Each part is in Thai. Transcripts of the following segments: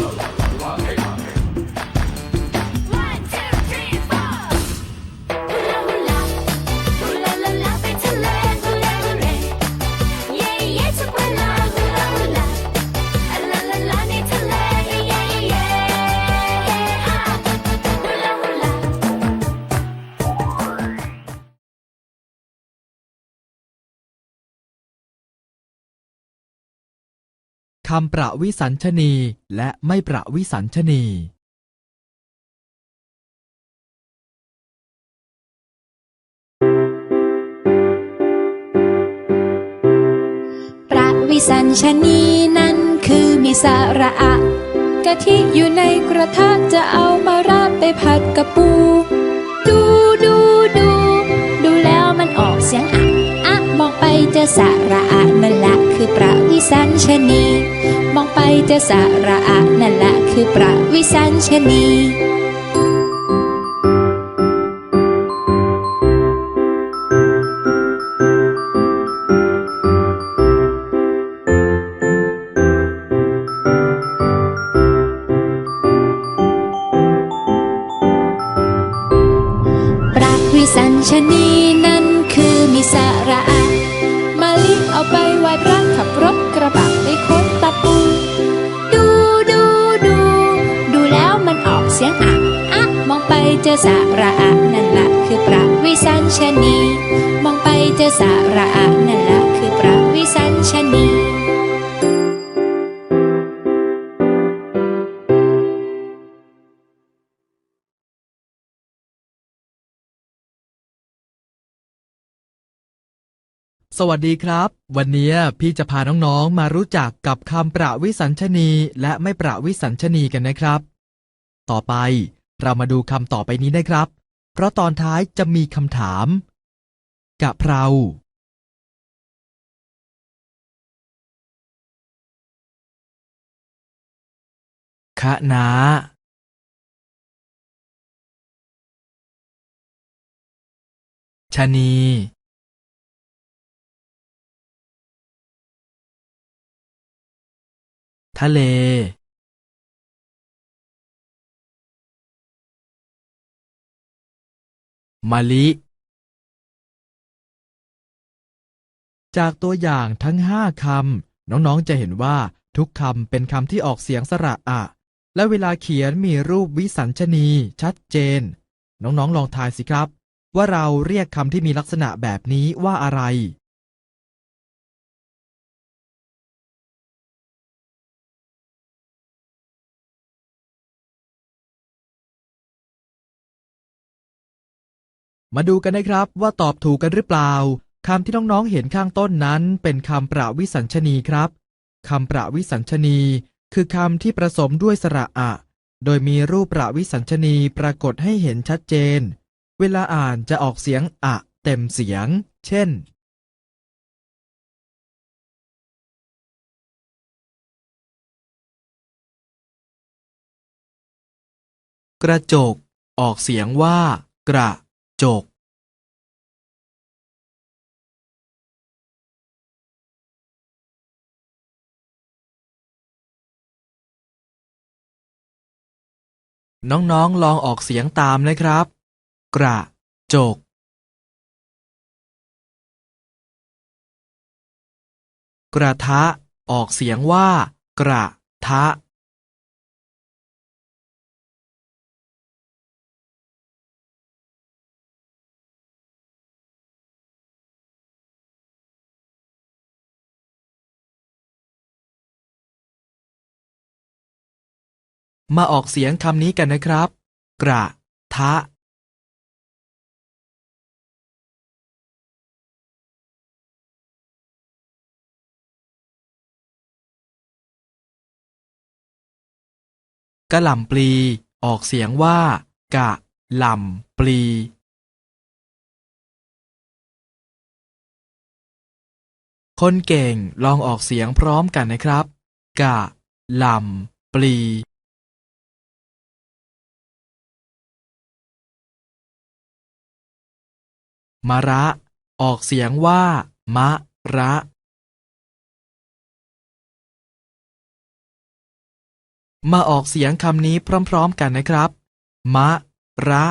Thank. คำประวิสัญชนี และไม่ประวิสัญชนี ประวิสัญชนีนั้นคือมีสาระอะกะทิอยู่ในกระทะจะเอามาราดไปผัดกับปู ดูดูดู ดูแล้วมันออกเสียงอะอะมองไปเจอสาระอะนั่นแหละคือประ วิสัญชนี มองไปเจอสาระอะนั่นแหละคือประวิสัญชนีประวิสัญชนี องไปเจอสาระอะนั่นละคือประวิสัญชนี มองไปเจอสาระอะนั่นละคือประวิสัญชนีสวัสดีครับ วันนี้พี่จะพาน้องๆ มารู้จักกับคำประวิสัญชนี และไม่ประวิสัญชนีกันนะครับ ต่อไป เรามาดูคำต่อไปนี้นะครับ เพราะตอนท้ายจะมีคำถาม กะเพรา คะน้า ชะนี ทะเล มะลิ จากตัวอย่างทั้งห้าคำ น้องๆจะเห็นว่าทุกคำเป็นคำที่ออกเสียงสระอะ และเวลาเขียนมีรูปวิสัญชนี ชัดเจน น้องๆลองทายสิครับ ว่าเราเรียกคำที่มีลักษณะแบบนี้ว่าอะไร มาดูกันนะครับว่าตอบถูกกันหรือเปล่าคำที่น้องๆเห็นข้างต้นนั้น เป็นคำประวิสัญชนีครับคำประวิสัญชนี คือคำที่ประสมด้วยสระอะ โดยมีรูปประวิสัญชนีปรากฏให้เห็นชัดเจน เวลาอ่านจะออกเสียงอะเต็มเสียง เช่น กระจก ออกเสียงว่า กระ จกน้องๆ ลองออกเสียงตามนะครับ กระ จก กระทะ ออกเสียงว่า กระทะ มาออกเสียงคำนี้กันนะครับ กระ ทะกะหล่ำปลี ออกเสียงว่า กะหล่ำปลี คนเก่งลองออกเสียงพร้อมกันนะครับ กะหล่ำปลี มะระ ออกเสียงว่า มะระมาออกเสียงคำนี้พร้อม ๆ กันนะครับ มะ ระ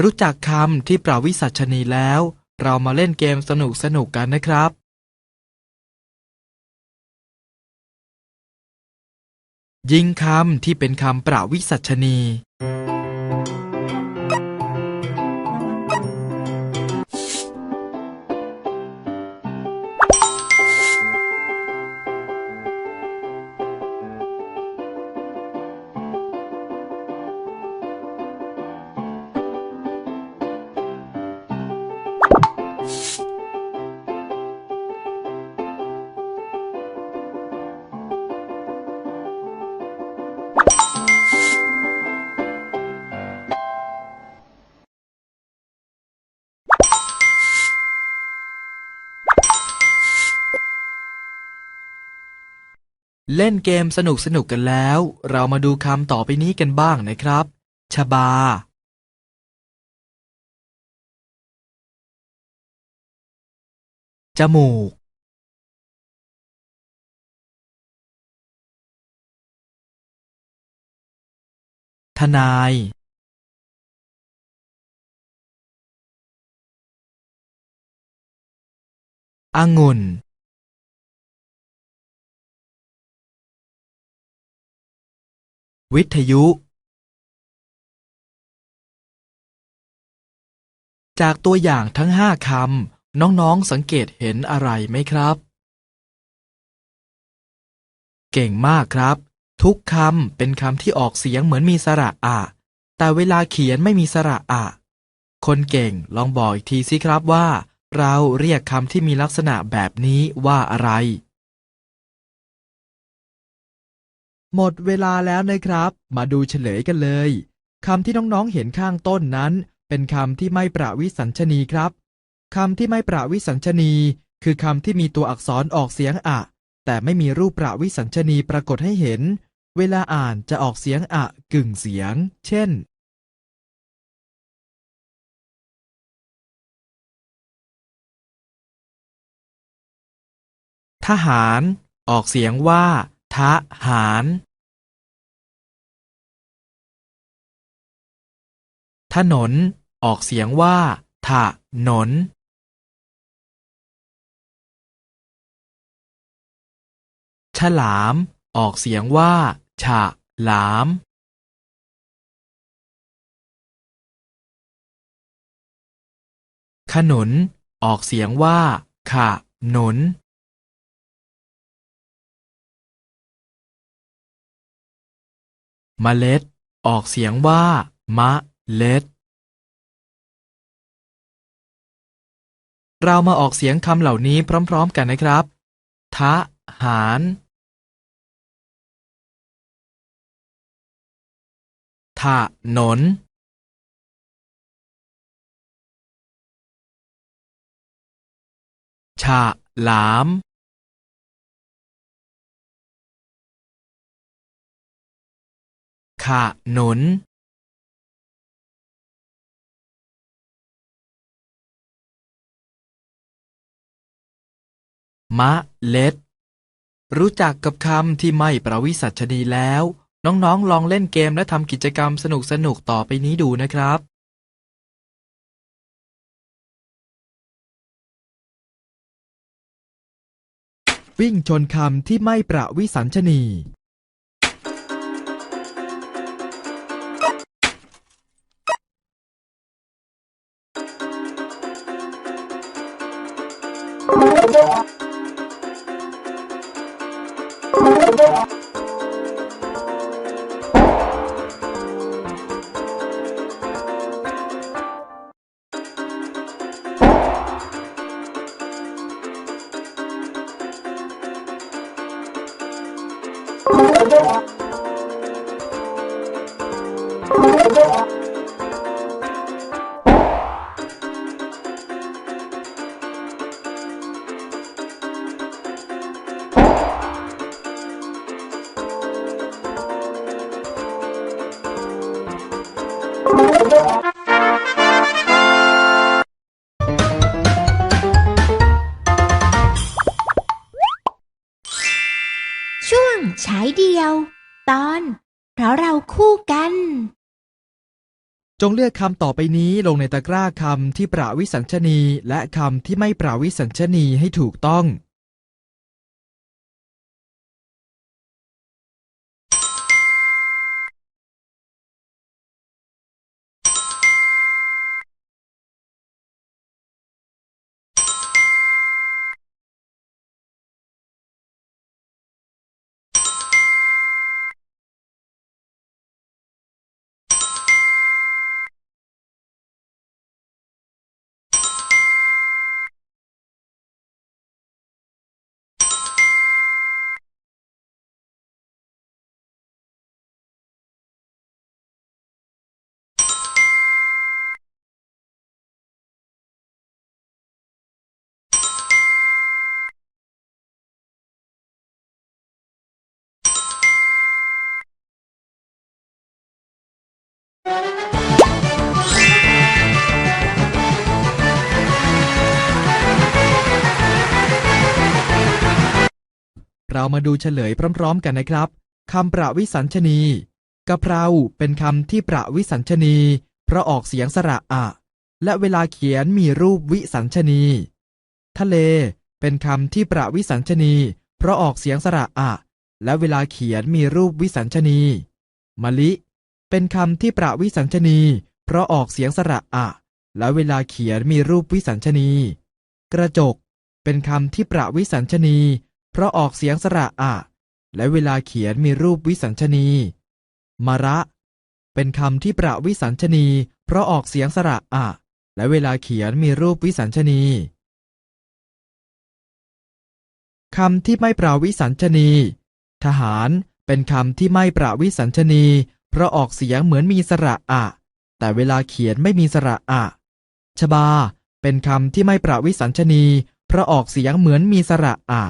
รู้จักคำที่ปราวิสัชนีแล้ว เรามาเล่นเกมสนุกๆกันนะครับ ยิงคำที่เป็นคำปราวิสัชนี เล่นเกมสนุกสนุกๆกันแล้ว เรามาดูคำต่อไปนี้กันบ้างนะครับ ชบา จมูก ทนาย องุ่น วิทยุ จากตัวอย่างทั้งห้าคำ น้องๆสังเกตเห็นอะไรไหมครับ เก่งมากครับ ทุกคำเป็นคำที่ออกเสียงเหมือนมีสระอะ แต่เวลาเขียนไม่มีสระอะ คนเก่งลองบอกอีกทีสิครับว่า เราเรียกคำที่มีลักษณะแบบนี้ว่าอะไร หมดเวลาแล้วนะครับ มาดูเฉลยกันเลยคำที่น้องๆเห็นข้างต้นนั้น เป็นคำที่ไม่ประวิสัญชนีครับคำที่ไม่ประวิสัญชนี คือคำที่มีตัวอักษรออกเสียงอะ แต่ไม่มีรูปประวิสัญชนีปรากฏให้เห็น เวลาอ่านจะออกเสียงอะกึ่งเสียง เช่นทหาร ออกเสียงว่า ทะหารถนน ออกเสียงว่าถะนน ฉลาม ออกเสียงว่า ฉะหลาม ขนุน ออกเสียงว่าขะหนุน มเมล็ด ออกเสียงว่า มะ เล็ด เรามาออกเสียงคำเหล่านี้พร้อมๆกันนะครับ ทะ หาร ถนน ฉะหลาม ขะนุนมะเล็ด รู้จักกับคำที่ไม่ประวิสัชนีแล้ว น้องๆ ลองเล่นเกมและทำกิจกรรมสนุกๆ ต่อไปนี้ดูนะครับวิ่งชนคำที่ไม่ประวิสัญชนี เพราะเราคู่กัน จงเลือกคำต่อไปนี้ลงในตะกร้าคำที่ประวิสัญชนีและคำที่ไม่ประวิสัญชนีให้ถูกต้อง เรามาดูเฉลยพร้อมๆกันนะครับคำประวิสัญชนีกะเพราเป็นคำที่ประวิสัญชนีเพราะออกเสียงสระอะ และเวลาเขียนมีรูปวิสัญชนี ทะเล เป็นคำที่ประวิสัญชนี เพราะออกเสียงสระอะ และเวลาเขียนมีรูปวิสัญชนีมะลิ เป็นคำที่ประวิสัญชนี เพราะออกเสียงสระอะ และเวลาเขียนมีรูปวิสัญชนี กระจก เป็นคำที่ประวิสัญชนี เพราะออกเสียงสระอะ และเวลาเขียนมีรูปวิสัญชนีมระ เป็นคำที่ประวิสัญชนี เพราะออกเสียงสระอะ และเวลาเขียนมีรูปวิสัญชนีคำที่ไม่ประวิสัญชนี ทหาร เป็นคำที่ไม่ประวิสัญชนี เพราะออกเสียงเหมือนมีสระอะ แต่เวลาเขียนไม่มีสระอะ ชบา เป็นคำที่ไม่ประวิสัญชนี เพราะออกเสียงเหมือนมีสระอะ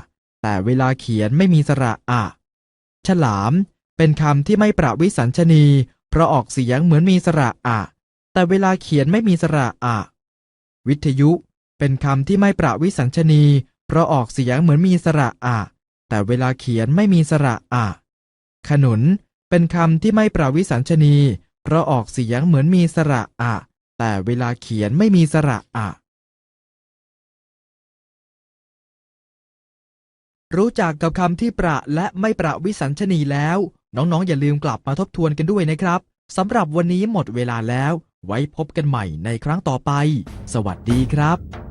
แต่เวลาเขียนไม่มีสระอะ ฉลาม เป็นคำที่ไม่ประวิสัญชนี เพราะออกเสียงเหมือนมีสระอะ แต่เวลาเขียนไม่มีสระอะ วิทยุ เป็นคำที่ไม่ประวิสัญชนี เพราะออกเสียงเหมือนมีสระอะ แต่เวลาเขียนไม่มีสระอะ ขนุน เป็นคำที่ไม่ประวิสัญชนี เพราะออกเสียงเหมือนมีสระอะ แต่เวลาเขียนไม่มีสระอะ รู้จักกับคำที่ประและไม่ประวิสัญชนีแล้ว น้องๆ อย่าลืมกลับมาทบทวนกันด้วยนะครับสำหรับวันนี้หมดเวลาแล้ว ไว้พบกันใหม่ในครั้งต่อไป สวัสดีครับ